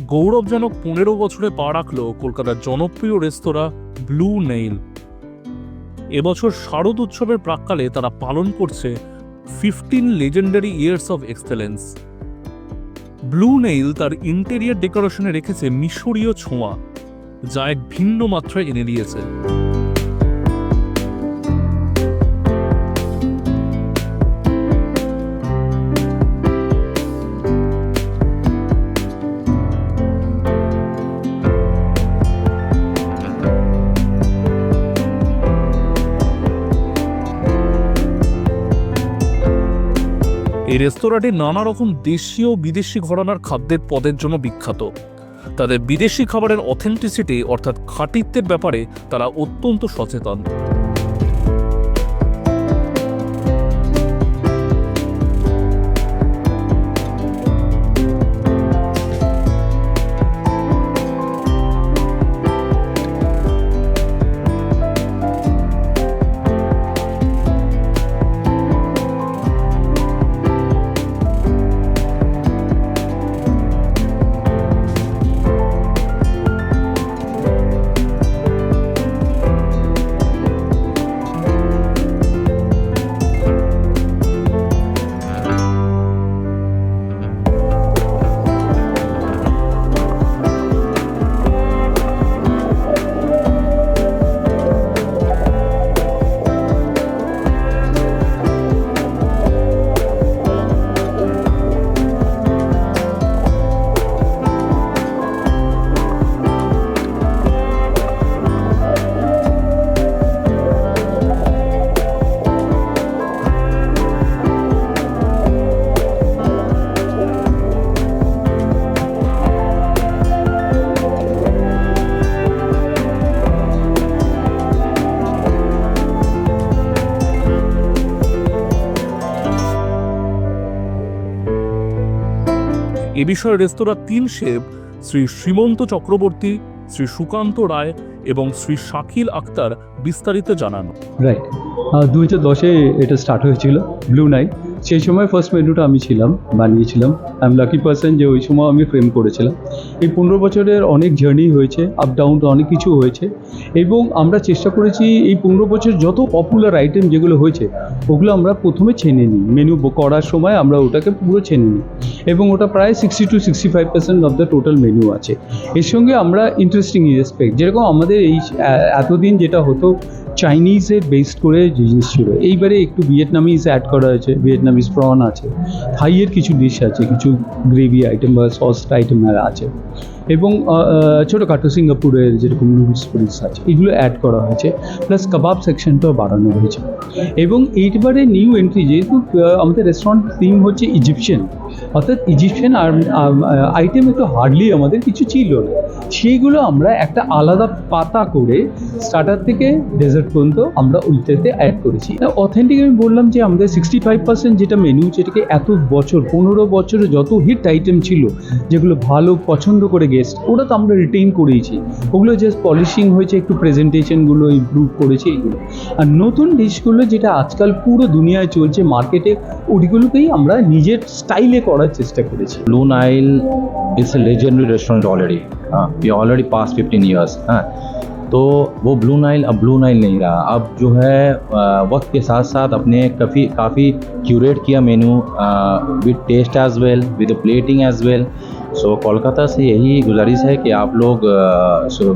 গৌরবজনক পনেরো বছরে পা রাখল কলকাতার জনপ্রিয় রেস্তোরাঁ ব্লু নেইল। এবছর শারদ উৎসবের প্রাককালে তারা পালন করছে fifteen legendary years of excellence Blue Nile তার ইন্টেরিয়ার ডেকোরেশনে রেখেছে মিশরীয় ছোঁয়া, যা এক ভিন্ন মাত্রায় এনে দিয়েছে। এই রেস্তোরাঁটি নানা রকম দেশীয় বিদেশি ঘরানার খাদ্যের পদের জন্য বিখ্যাত। তাদের বিদেশি খাবারের অথেন্টিসিটি অর্থাৎ খাঁটিত্বের ব্যাপারে তারা অত্যন্ত সচেতন। বিষয়ে রেস্তোরাঁ তিন শেফ শ্রী শ্রীমন্ত চক্রবর্তী, শ্রী সুকান্ত রায় এবং শ্রী শাকিল আক্তার বিস্তারিত জানান। রাইট দু হাজার দশে এটা স্টার্ট হয়েছিল ব্লু নাইট সেই সময় ফার্স্ট মেনুটা আমি ছিলাম, বানিয়েছিলাম। আই এম লাকি পার্সন যে ওই সময় আমি ফ্রেম করেছিলাম। এই পনেরো বছরের অনেক জার্নি হয়েছে আপ ডাউন অনেক কিছু হয়েছে। এবং আমরা চেষ্টা করেছি এই পনেরো বছর যত পপুলার আইটেম যেগুলো হয়েছে, ওগুলো আমরা প্রথমে ছেনে নিই। মেনু করার সময় আমরা ওটাকে পুরো ছেনে নিই। এবং ওটা প্রায় sixty two sixty five percent of the total menu আছে। এর সঙ্গে আমরা ইন্টারেস্টিং রেসপেক্ট যেরকম আমাদের এই এতদিন যেটা হতো চাইনিজের বেসড করে জিনিস ছিল। এইবারে একটু ভিয়েতনামিজ অ্যাড করা হয়েছে ভিয়েতনামিজ প্রন আছে থাইয়ের কিছু ডিশ আছে, কিছু গ্রেভি আইটেম বা সস আইটেম আছে। এবং ছোটোখাটো সিঙ্গাপুরের যেরকম নুডলস ফুডলস আছে, এগুলো অ্যাড করা হয়েছে। প্লাস কাবাব সেকশনটাও বাড়ানো হয়েছে। এবং এইবারে নিউ এন্ট্রি যেহেতু আমাদের রেস্টুরেন্ট থিম হচ্ছে ইজিপশিয়ান অর্থাৎ ইজিপশিয়ান আইটেম একটু হার্ডলি আমাদের কিছু ছিল না। সেইগুলো আমরা একটা আলাদা পাতা করে স্টার্টার থেকে ডেজার্ট পর্যন্ত আমরা উল্টেতে অ্যাড করেছি। অথেন্টিক আমি বললাম যে আমাদের সিক্সটি ফাইভ পার্সেন্ট যেটা মেনু যেটাকে এত বছর, পনেরো বছরে যত হিট আইটেম ছিল, যেগুলো ভালো পছন্দ করে গেস্ট ওটা তো আমরা রিটেইন করেইছি। ওগুলো জাস্ট পলিশিং হয়েছে, একটু প্রেজেন্টেশনগুলো ইমপ্রুভ করেছে, এইগুলো। আর নতুন ডিশগুলো যেটা আজকাল পুরো দুনিয়ায় চলছে মার্কেটে ওইগুলোকেই আমরা নিজের স্টাইলে করার চেষ্টা করেছি Blue Nile is a legendary restaurant already. हाँ ये ऑलरेडी पास फिफ्टीन ईयर्स हाँ तो वो ब्लू नाइल अब ब्लू नाइल नहीं रहा अब जो है अ, वक्त के साथ साथ अपने काफ़ी काफ़ी क्यूरेट किया menu with taste as well with plating as well so Kolkata से यही गुजारिश है कि आप लोग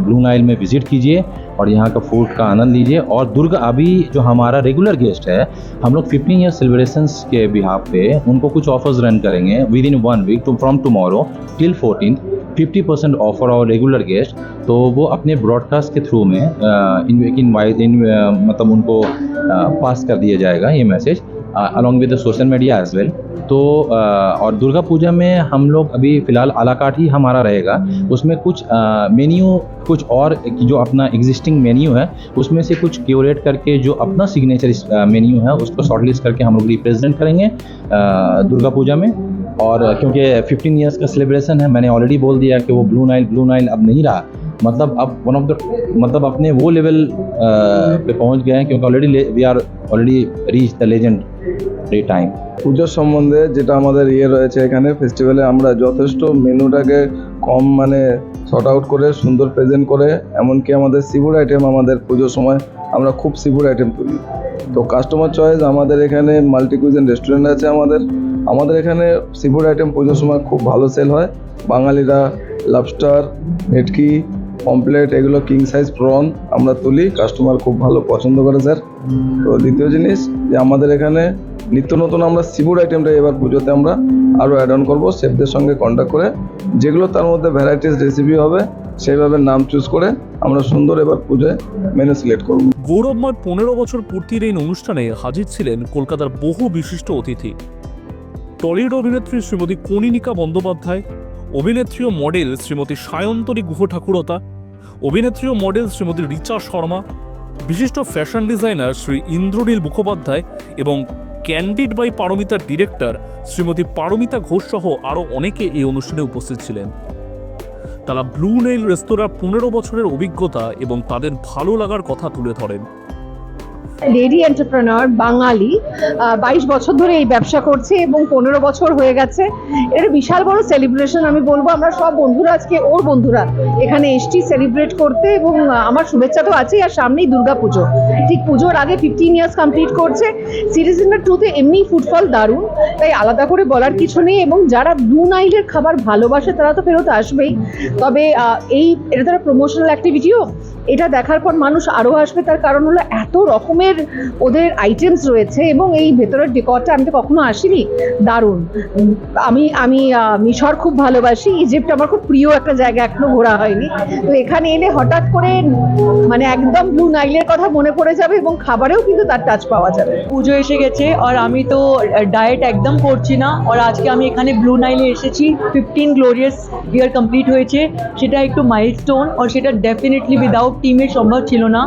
ब्लू नाइल में विज़िट कीजिए और यहाँ का फ़ूड का आनंद लीजिए। और दुर्ग अभी जो हमारा रेगुलर गेस्ट है हम लोग 15 ईयर सेलिब्रेशंस के बिहाफ पे उनको कुछ ऑफर्स रन करेंगे within one week to from tomorrow till fourteen fifty percent offer और रेगुलर गेस्ट तो वो अपने ब्रॉडकास्ट के थ्रू में इन इन, इन मतलब उनको पास कर दिया जाएगा ये message along with the social media as well तो और दुर्गा पूजा में हम लोग अभी फ़िलहाल आलाकाट ही हमारा रहेगा। उसमें कुछ मेन्यू कुछ और जो अपना एग्जिस्टिंग मेन्यू है, उसमें से कुछ क्यूरेट करके जो अपना सिग्नेचर मेन्यू है, उसको शॉर्टलिस्ट करके हम लोग रिप्रेजेंट करेंगे दुर्गा पूजा में। और क्योंकि 15 इयर्स का सेलिब्रेशन है, मैंने ऑलरेडी बोल दिया कि वो ब्लू नाइल ब्लू नाइल अब नहीं रहा। मतलब अब वन ऑफ़ द मतलब अपने वो लेवल पे पहुँच गए हैं, क्योंकि already we are already reach the legend free time পুজোর সম্বন্ধে যেটা আমাদের ইয়ে রয়েছে এখানে ফেস্টিভ্যালে আমরা যথেষ্ট মেনুটাকে কম মানে শর্ট আউট করে, সুন্দর প্রেজেন্ট করে, এমনকি আমাদের সিভুর আইটেম আমাদের পুজোর সময় আমরা খুব সিভুর আইটেম তুলি। তো কাস্টমার চয়েস আমাদের এখানে মাল্টি কুইজেন রেস্টুরেন্ট আছে আমাদের। আমাদের এখানে সিফুড আইটেম পুজোর সময় খুব ভালো সেল হয়। বাঙালিরা লাবস্টার ভেটকি কমপ্লেট এগুলো কিং সাইজ প্রন আমরা তুলি। কাস্টমার খুব ভালো পছন্দ করে স্যার তো দ্বিতীয় জিনিস যে আমাদের এখানে নিত্য নতুন আমরা সিফুড আইটেমটা এবার পুজোতে আমরা আরও অ্যাড অন করব। শেফদের সঙ্গে কন্ট্যাক্ট করে যেগুলো তার মধ্যে ভ্যারাইটিস রেসিপি হবে, সেইভাবে নাম চুজ করে আমরা সুন্দর এবার পুজোয় মেনু সিলেক্ট করব। গৌরবময় পনেরো বছর পূর্তির এই অনুষ্ঠানে হাজির ছিলেন কলকাতার বহু বিশিষ্ট অতিথি। টলিউড অভিনেত্রী শ্রীমতী কনিনিকা বন্দ্যোপাধ্যায়, অভিনেত্রী ও মডেল শ্রীমতী সায়ন্তরী গুহ ঠাকুরতা অভিনেত্রী ও মডেল শ্রীমতী রিচা শর্মা, বিশিষ্ট ফ্যাশন ডিজাইনার শ্রী ইন্দ্রনীল মুখোপাধ্যায় এবং ক্যান্ডিড বাই পারমিতার ডিরেক্টর শ্রীমতী পারমিতা ঘোষ সহ আরও অনেকে এই অনুষ্ঠানে উপস্থিত ছিলেন। তারা ব্লু নেইল রেস্তোরাঁর পনেরো বছরের অভিজ্ঞতা এবং তাদের ভালো লাগার কথা তুলে ধরেন। লেডি এন্টারপ্রেনার বাঙালি বাইশ বছর ধরে এই ব্যবসা করছে এবং পনেরো বছর হয়ে গেছে। এটা বিশাল বড় সেলিব্রেশন আমি বলব, আমরা সব বন্ধুরা আজকে ওর বন্ধুরা এখানে এসছি সেলিব্রেট করতে এবং আমার শুভেচ্ছা তো আছেই, আর সামনেই দুর্গা পুজো ঠিক পুজোর আগে ফিফটিন ইয়ার্স কমপ্লিট করছে। সিরিজ নাম্বার টুতে এমনি ফুটফল দারুণ, তাই আলাদা করে বলার কিছু নেই এবং যারা ব্লু নাইলের খাবার ভালোবাসে তারা তো ফেরত আসবেই। তবে এই, এটা তারা প্রমোশনাল অ্যাক্টিভিটিও এটা দেখার পর মানুষ আরও আসবে, তার কারণ হলো এত রকমের ওদের আইটেমস রয়েছে এবং এই ভেতরের ডেকরটা আমি তো কখনো আসিনি। দারুণ। আমি আমি মিশর খুব ভালোবাসি। ইজিপ্ট আমার খুব প্রিয় একটা জায়গা, এখনও ঘোরা হয়নি। তো এখানে এলে হঠাৎ করে মানে একদম ব্লু নাইলের কথা মনে পড়ে যাবে এবং খাবারেও কিন্তু তার টাচ পাওয়া যাবে। পুজো এসে গেছে আর আমি তো ডায়েট একদম করছি না। আর আজকে আমি এখানে ব্লু নাইলে এসেছি। ফিফটিন গ্লোরিয়াস ইয়ার কমপ্লিট হয়েছে। সেটা একটু মাইলস্টোন আর সেটা ডেফিনেটলি উইদাউট টিমের সম্ভব ছিল না।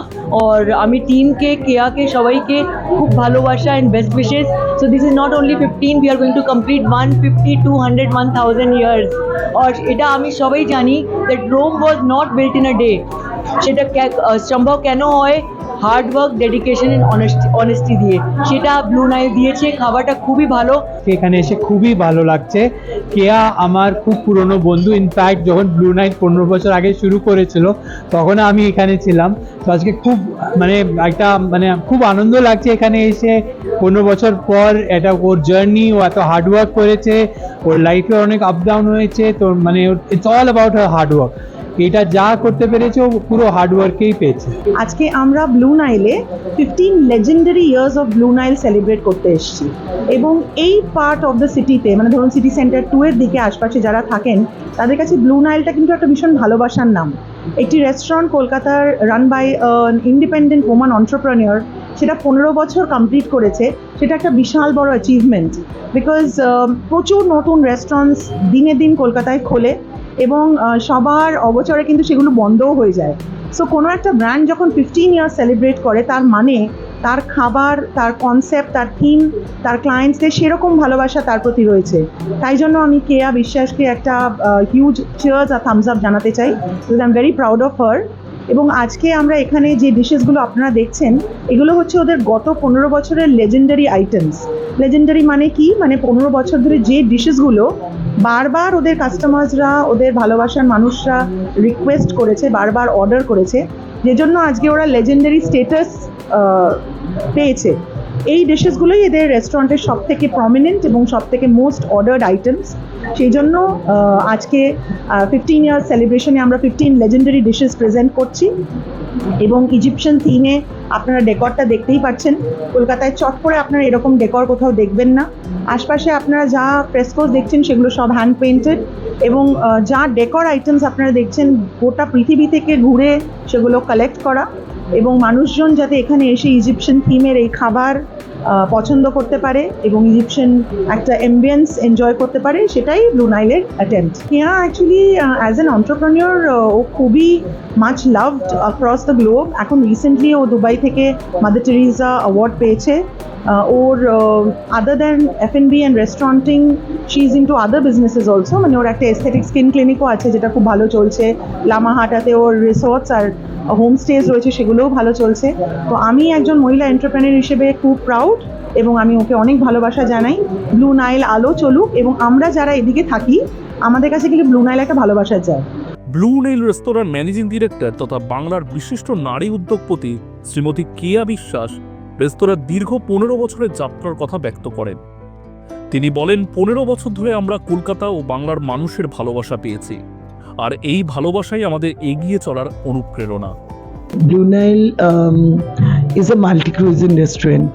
আর আমি টিমকে কেয়াকে সবাইকে খুব ভালোবাসা and best wishes so this is not only fifteen we are going to complete one fifty two hundred one thousand years আর এটা আমি সবাই জানি that Rome was not built in a day সেটা সম্ভব কেন হয়? হার্ড ওয়ার্ক ডেডিকেশন অনেস্টি দিয়ে। সেটা ব্লু নাইল দিয়েছে, খাবারটা খুবই ভালো। এখানে এসে খুবই ভালো লাগছে। কেয়া আমার খুব পুরনো বন্ধু ইনফ্যাক্ট যখন ব্লু নাইট পনেরো বছর আগে শুরু করেছিল, তখন আমি এখানে ছিলাম। তো আজকে খুব মানে একটা মানে খুব আনন্দ লাগছে এখানে এসে। পনেরো বছর পর এটা ওর জার্নি ও এত হার্ডওয়ার্ক করেছে। ওর লাইফে অনেক আপ ডাউন হয়েছে। তো মানে ইটস অল অ্যাবাউট হার্ডওয়ার্ক এটা যা করতে পেরেছে, ও পুরো হার্ডওয়ার্কেই পেয়েছে। আজকে আমরা ব্লু নাইলে fifteen legendary years of Blue Nile celebrate করতে এসেছি। এবং এই পার্ট অফ দ্য সিটিতে মানে ধরুন সিটি সেন্টার টু এর দিকে আশপাশে যারা থাকেন, তাদের কাছে ব্লু নাইলটা কিন্তু একটা ভীষণ ভালোবাসার নাম। একটি রেস্টুরেন্ট কলকাতার run by independent woman entrepreneur সেটা পনেরো বছর কমপ্লিট করেছে। সেটা একটা বিশাল বড় অ্যাচিভমেন্ট বিকজ প্রচুর নতুন রেস্টুরেন্টস দিনে দিন কলকাতায় খোলে। এবং সবার অবচরে কিন্তু সেগুলো বন্ধও হয়ে যায়। সো কোনো একটা ব্র্যান্ড যখন ফিফটিন ইয়ার্স সেলিব্রেট করে, তার মানে তার খাবার, তার কনসেপ্ট তার থিম তার ক্লায়েন্টসদের সেরকম ভালোবাসা তার প্রতি রয়েছে। তাই জন্য আমি কেয়া বিশ্বাসকে একটা হিউজ চেয়ার্স আর থামস আপ জানাতে চাই because I am very proud of her এবং আজকে আমরা এখানে যে ডিশেসগুলো আপনারা দেখছেন, এগুলো হচ্ছে ওদের গত পনেরো বছরের লেজেন্ডারি আইটেমস লেজেন্ডারি মানে কি? মানে পনেরো বছর ধরে যে ডিশেসগুলো বারবার ওদের কাস্টমার্সরা ওদের ভালোবাসার মানুষরা রিকোয়েস্ট করেছে, বারবার অর্ডার করেছে যে জন্য আজকে ওরা লেজেন্ডারি স্টেটাস পেয়েছে। এই ডিশেসগুলোই এদের রেস্টুরেন্টের সব থেকে প্রমিনেন্ট এবং সব থেকে মোস্ট অর্ডার্ড আইটেমস সেই জন্য আজকে ফিফটিন ইয়ার সেলিব্রেশনে আমরা ফিফটিন লেজেন্ডারি ডিশেস প্রেজেন্ট করছি। এবং ইজিপশিয়ান থিমে আপনারা ডেকরটা দেখতেই পাচ্ছেন। কলকাতায় চট করে আপনারা এরকম ডেকর কোথাও দেখবেন না। আশপাশে আপনারা যা ফ্রেস্কোস দেখছেন, সেগুলো সব হ্যান্ড পেন্টেড এবং যা ডেকর আইটেমস আপনারা দেখছেন, গোটা পৃথিবী থেকে ঘুরে সেগুলো কালেক্ট করা। এবং মানুষজন যাতে এখানে এসে ইজিপশিয়ান থিমের এই খাবার পছন্দ করতে পারে এবং ইজিপশিয়ান একটা এমবিয়েন্স এনজয় করতে পারে, সেটাই Blue নাইলের attempt Keya actually as an entrepreneur ও খুবই much loved across the globe এখন রিসেন্টলি ও দুবাই থেকে মাদার টেরিজা অ্যাওয়ার্ড পেয়েছে। ওর other than F N B and restauranting she is into other businesses also মানে ওর একটা এস্থেটিক স্কিন ক্লিনিকও আছে যেটা খুব ভালো চলছে। লামাহাটাতে ওর রিসোর্টস আর হোমস্টেজ রয়েছে, সেগুলোও ভালো চলছে। তো আমি একজন মহিলা এন্টারপ্রেনার হিসেবে খুব প্রাউড এবং আমি ওকে অনেক ভালোবাসা জানাই। ব্লু নাইল আলো চলুক এবং আমরা যারা এদিকে থাকি আমাদের কাছে কিন্তু ব্লু নাইল একটা ভালোবাসা যায়। ব্লু নেইল রেস্তোরাঁর ম্যানেজিং ডিরেক্টর তথা বাংলার বিশিষ্ট নারী উদ্যোগপতি শ্রীমতী কেয়া বিশ্বাস রেস্তোরাঁর দীর্ঘ পনেরো বছরের যাত্রার কথা ব্যক্ত করেন। তিনি বলেন পনেরো বছর ধরে আমরা কলকাতা ও বাংলার মানুষের ভালোবাসা পেয়েছি। আর এই ভালোবাসাই আমাদের এগিয়ে চলার অনুপ্রেরণা। Nile um, is a multi cuisine restaurant,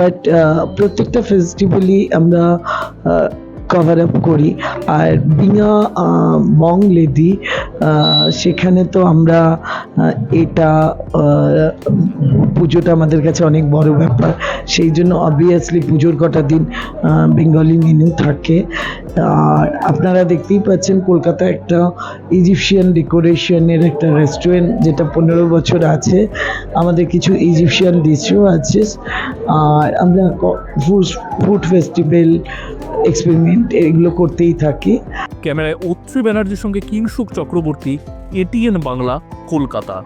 but uh, প্রত্যেকটা ফেস্টিভ্যালই আমরা কভার আপ করি। আর বিং আ, মং লেডি সেখানে তো আমরা এটা পুজোটা আমাদের কাছে অনেক বড় ব্যাপার। সেই জন্য অবভিয়াসলি পুজোর কটা দিন বেঙ্গলি মেনু থাকে। আর আপনারা দেখতেই পাচ্ছেন কলকাতা একটা ইজিপশিয়ান ডেকোরেশনের একটা রেস্টুরেন্ট যেটা পনেরো বছর আছে। আমাদের কিছু ইজিপশিয়ান ডিশও আছে। আর আমরা ফুড ফুড ফেস্টিভ্যাল এক্সপেরিমেন্ট এগুলো করতেই থাকি। ক্যামেরায় অত্রি ব্যানার্জির সঙ্গে কিংসুক চক্রবর্তী এটিএন বাংলা কলকাতা।